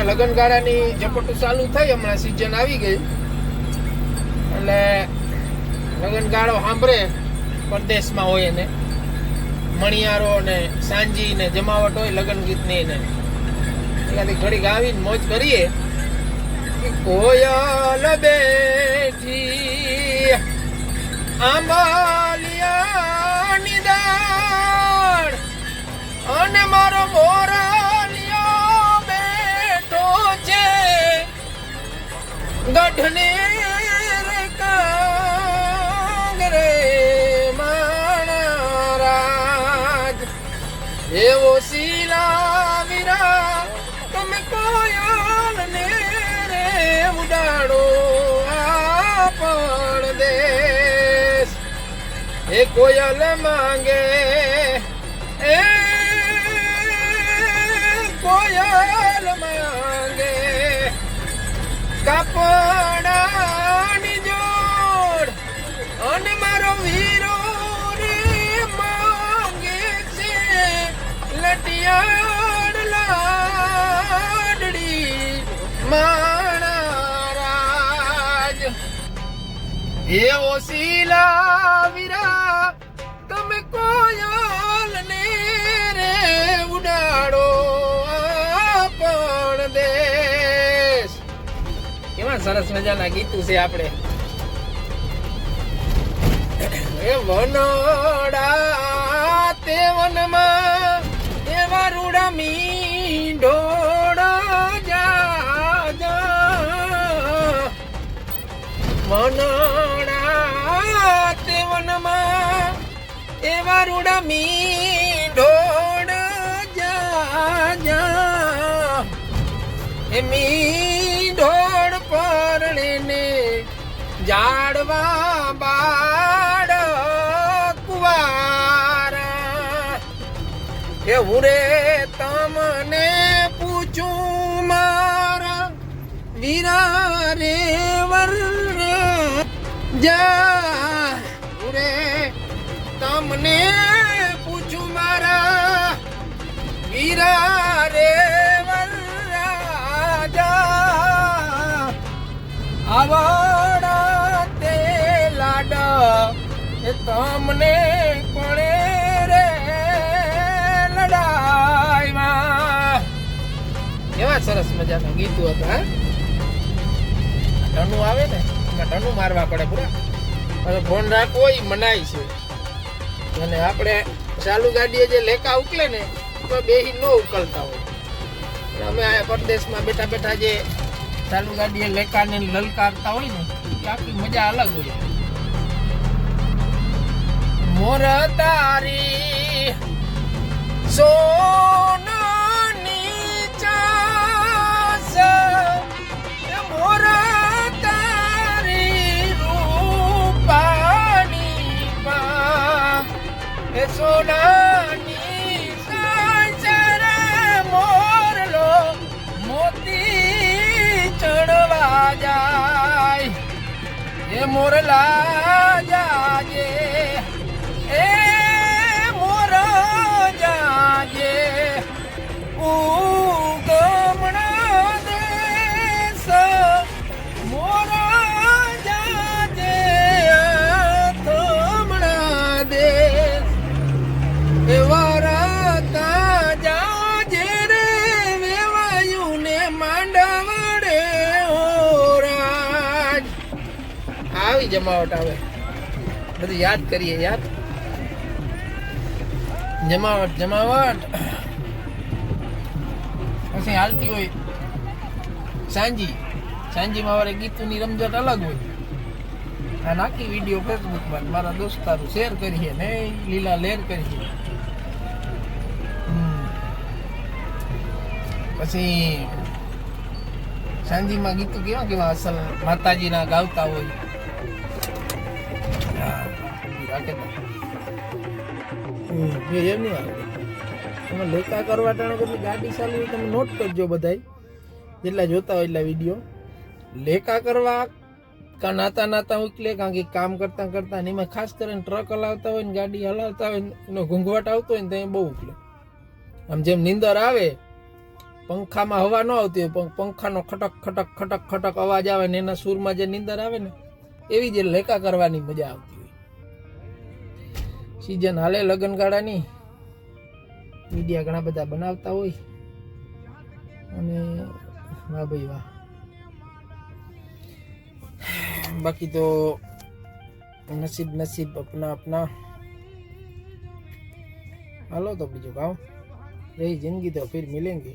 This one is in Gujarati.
હમણાં લગ્નગાળાની ઝપટું ચાલુ થઈ, હમણાં સિઝન આવી ગઈ. એટલે લગ્નગાળો સાંભળે, પરદેશમાં હોય એને. મણિયારો ને સાંજી ને જમાવટ હોય, લગ્ન ગીતની ને એનાથી ઘડી ગાવીને મોજ કરીએ. કોયલ બેઠી આંબાલિયાની એવો શીલા વીરા તમે કોયલ ને રે ઉડાડો આ પરદેશ. એ કોયલ માંગે એવો શીલા વિરા, તમે કોયલ ને રે ઉડાડો પણ દેશ. કેવા સરસ મજાના ગીતું છે આપણે. એ વનોડા, તે વનમાં, એવા રૂડા મીંઢોળા જા જા. એવા ઢોળ મીંઢોળ, જા જા. એ મીંઢોળ પરણીને જાડવા બાડ કુવારા. એ તમને પૂછું મારા વીરા રે વર જા, હુરે તમને વીરા રે વર રાજા આવડા તે લાડા, એ તમને કોણે રે લડાઈમાં કેવા સરસ મજાના ગીતો હતા, હા? ટનુ આવે ને ટનુ મારવા પડે પૂરા. હવે ફોન રાખવો એ મનાય છે. અને આપણે ચાલુ ગાડીએ જે લેકા ઉકલે ને તો બેહી ન ઉકલતા હોય. અમે પરદેશમાં બેઠા બેઠા જે ચાલુ ગાડીએ લેકાને લલકારતા હોય ને આખી મજા અલગ હોય. મોર તારી સોનાની જમાવટ આવે. બધું યાદ કરીએ, યાદ? જમાવટ જમાવટ. પછી હાલતી હોય સાંજી. સાંજીમાં મારે ગીતની રમઝટ અલગ હોય. આ નાખી વીડિયો ફેસબુકમાં મારા દોસ્તારો શેર કરીએ ને લીલા લેર કરીએ. પછી સાંજીમાં ગીતો કેવા કેવા અસલ માતાજીના ગાવતા હોય. રાખે એમ નહીં આવે તમે લેખા કરવા ટાણે કેટલી ગાડી ચાલુ તમે નોટ કરજો બધાય જેટલા જોતા હોય એટલા વીડિયો લેખા કરવા કા નાતા નાતા ઉકલે કારણ કે કામ કરતા કરતા ને એમાં ખાસ કરીને ટ્રક હલાવતા હોય ને ગાડી હલાવતા હોય ને એનો ઘૂંઘવાટ આવતો હોય ને ત્યાં બહુ ઉકલે આમ જેમ નીંદર આવે, પંખામાં હવા ન આવતી હોય પંખાનો ખટક ખટક ખટક ખટક અવાજ આવે ને એના સૂરમાં જે નીંદર આવે ને, એવી જે લેકા કરવાની મજા આવતી સિઝન હાલે લગ્નગાળાની મીડિયા ઘણા બધા બનાવતા હોય. અને વાહ ભાઈ વાહ. બાકી તો નસીબ નસીબ અપના અપના. હાલો તો બીજું કામ રહી જિંદગી તો ફિર મિલેંगी